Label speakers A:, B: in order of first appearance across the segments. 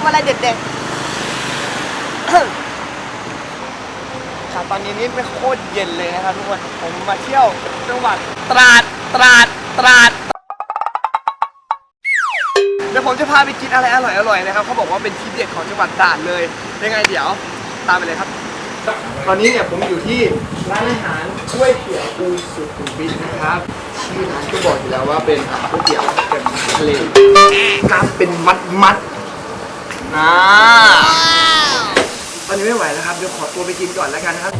A: มอะไรเด็ดๆครับตอนนี้นี่ไม่โคตรเย็นเลยนะครับทุกคน ผมมาเที่ยวจังหวัดตราด ตราด ตราด เดี๋ยวผมจะพาไปกินอะไรอร่อยๆนะครับเขาบอกว่าเป็นที่เด็ดของจังหวัดตราดเลย ยังไงเดี๋ยวตามไปเลยครับ ตอนนี้เนี่ยผมอยู่ที่ร้านอาหารก๋วยเตี๋ยวปูสุขุมวิทนะครับชื่อร้านก็บอกอยู่แล้วว่าเป็นก๋วยเตี๋ยวแบบทะเลกล้ามเป็นมัดมัดๆ อ่าตอนนี้ไม่ไหวแล้วครับ เดี๋ยวขอตัวไปกินก่อนแล้วกันนะครับ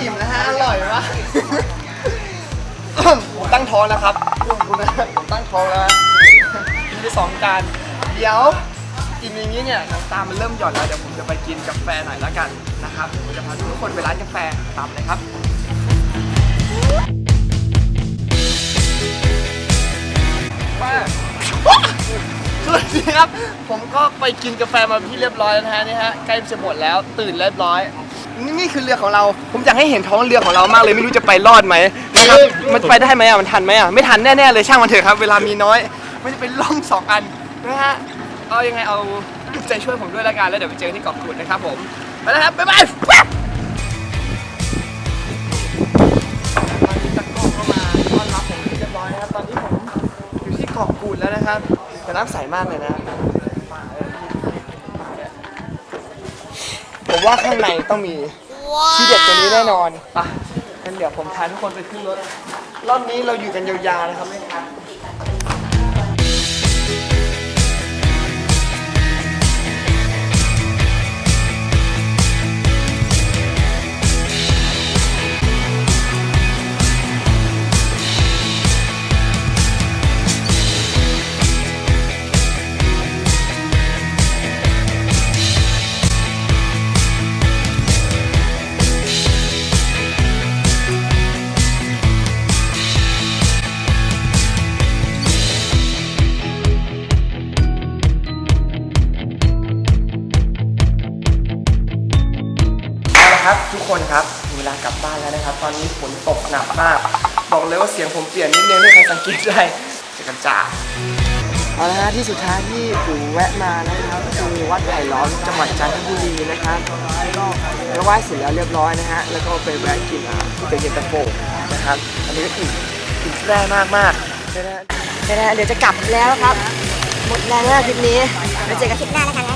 A: อิ่มนะฮะ อร่อยมากผมตั้งท้องแล้วครับคุณนะผมตั้งท้องแล้วฮะกินไปสองจานเดี๋ยวกินอย่างนี้เนี่ยน้ำตามันเริ่มหย่อนแล้ว เดี๋ยวผมจะไปกินกาแฟหน่อยแล้วกันนะครับผมจะพาทุกคนไปร้านกาแฟตามเลยครับ มา สวัสดีครับ ผมก็ไปกินกาแฟมาที่เรียบร้อยแล้วนะฮะนี่ฮะใกล้จะหมดแล้วตื่นเรียบร้อยนี่นี่คือเรือของเรา ผมอยากให้เห็นท้องเรือของเรามากเลยไม่รู้จะไปรอดไหมนะครับมันไปได้ไหมอะมันทันไหมอะไม่ทันแน่ๆเลยช่างมันเถอะครับ เวลามีน้อยไม่จะเป็นล่องสองอันนะฮะเอายังไงเอาใจช่วยผมด้วยละกันแล้วเดี๋ยวไปเจอที่เกาะกูดนะครับผมไปแล้วครับบ๊ายบาย นะครับแต่น้ำใสมากเลยนะ ผมว่าข้างในต้องมีที่เด็ดกว่านี้แน่นอนไปะงั้นเดี๋ยวผมพาทุกคนไปขึ้นรถ รอบนี้เราอยู่กันยาวๆนะครับไม่ครับ ครับทุกคนครับถึงเวลากลับบ้านแล้วนะครับ ตอนนี้ฝนตกหนักมาก บอกเลยว่าเสียงผมเปลี่ยนนิดนึงให้ใครสังเกตได้เจะกันจ้าเอาละฮะที่สุดท้ายที่ปู่แวะมานะครับคือวัดไผ่ล้อมจังหวัดจันทบุรีนะครับแล้วไหว้เสร็จแล้วเรียบร้อยนะฮะแล้วก็ไปแวะกินอ่าก๋วยเตี๋ยวเย็นตาโฟนะครับอันนี้ก็อิ่มอิ่มแร่มากมากๆนะฮะ
B: เดี๋ยวนะเดี๋ยวจะกลับแล้วครับ หมดแรงแล้วคลิปนี้ไว้เจอกันคลิปหน้าแล้วกันนะ